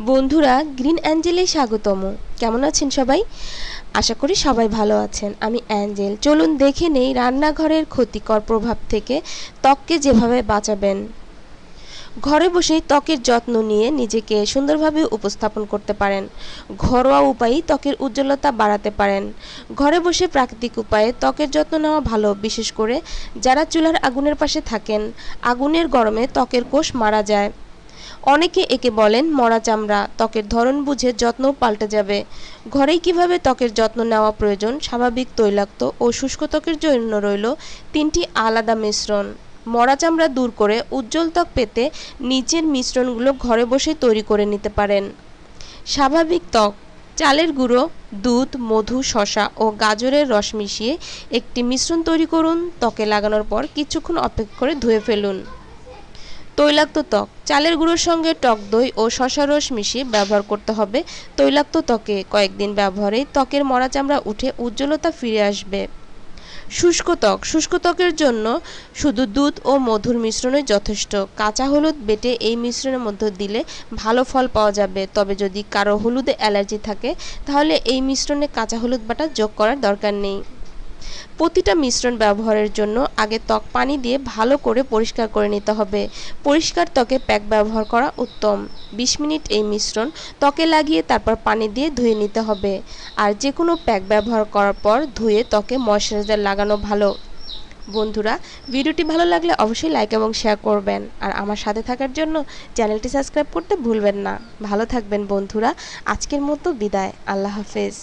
বন্ধুরা, গ্রিন অ্যাঞ্জেলে স্বাগতম। কেমন আছেন সবাই? আশা করি সবাই ভালো আছেন। আমি অ্যাঞ্জেল। চলুন দেখে নেই রান্নাঘরের ক্ষতিকর প্রভাব থেকে ত্বককে যেভাবে বাঁচাবেন। ঘরে বসেই ত্বকের যত্ন নিয়ে নিজেকে সুন্দরভাবে উপস্থাপন করতে পারেন। ঘরোয়া উপায়েই ত্বকের উজ্জ্বলতা বাড়াতে পারেন। ঘরে বসে প্রাকৃতিক উপায়ে ত্বকের যত্ন নেওয়া ভালো, বিশেষ করে যারা চুলার আগুনের পাশে থাকেন। আগুনের গরমে ত্বকের কোষ মারা যায়। অনেকে একে বলেন, মরা চামড়া, ত্বকের ধরন বুঝে যত্ন পাল্টে যাবে। ঘরেই কীভাবে ত্বকের যত্ন নেওয়া প্রয়োজন? স্বাভাবিক তৈলাক্ত ও শুষ্ক ত্বকের জন্য রইল তিনটি আলাদা মিশ্রণ। মরা চামড়া দূর করে উজ্জ্বল ত্বক পেতে নিচের মিশ্রণগুলো ঘরে বসে তৈরি করে নিতে পারেন। স্বাভাবিক ত্বক, চালের গুঁড়ো, দুধ, মধু শশা ও গাজরের রস মিশিয়ে একটি মিশ্রণ তৈরি করুন। ত্বকে লাগানোর পর কিছুক্ষণ অপেক্ষা করে ধুয়ে ফেলুন। তৈলাক্ত ত্বক। চালের গুঁড়োর সঙ্গে টক দই ও শশা রস মিশিয়ে ব্যবহার করতে হবে। তৈলাক্ত ত্বকে কয়েকদিন ব্যবহারেই ত্বকের মরা চামড়া উঠে উজ্জ্বলতা ফিরে আসবে। শুষ্ক ত্বক। শুষ্ক ত্বকের জন্য শুধু দুধ ও মধুর মিশ্রণই যথেষ্ট। কাঁচা হলুদ বেটে এই মিশ্রণের মধ্যে দিলে ভালো ফল পাওয়া যাবে। তবে যদি কারও হলুদে অ্যালার্জি থাকে, তাহলে এই মিশ্রণে কাঁচা হলুদ বাটা যোগ করার দরকার নেই। প্রতিটা মিশ্রণ ব্যবহারের জন্য আগে ত্বক পানি দিয়ে ভালো করে পরিষ্কার করে নিতে হবে। পরিষ্কার ত্বকে প্যাক ব্যবহার করা উত্তম। ২০ মিনিট এই মিশ্রণ ত্বকে লাগিয়ে তারপর পানি দিয়ে ধুয়ে নিতে হবে। আর যে কোনো প্যাক ব্যবহার করার পর ধুয়ে ত্বকে ময়শ্চারাইজার লাগানো ভালো। বন্ধুরা, ভিডিওটি ভালো লাগলে অবশ্যই লাইক এবং শেয়ার করবেন। আর আমার সাথে থাকার জন্য চ্যানেলটি সাবস্ক্রাইব করতে ভুলবেন না। ভালো থাকবেন বন্ধুরা। আজকের মতো বিদায়। আল্লাহ হাফেজ।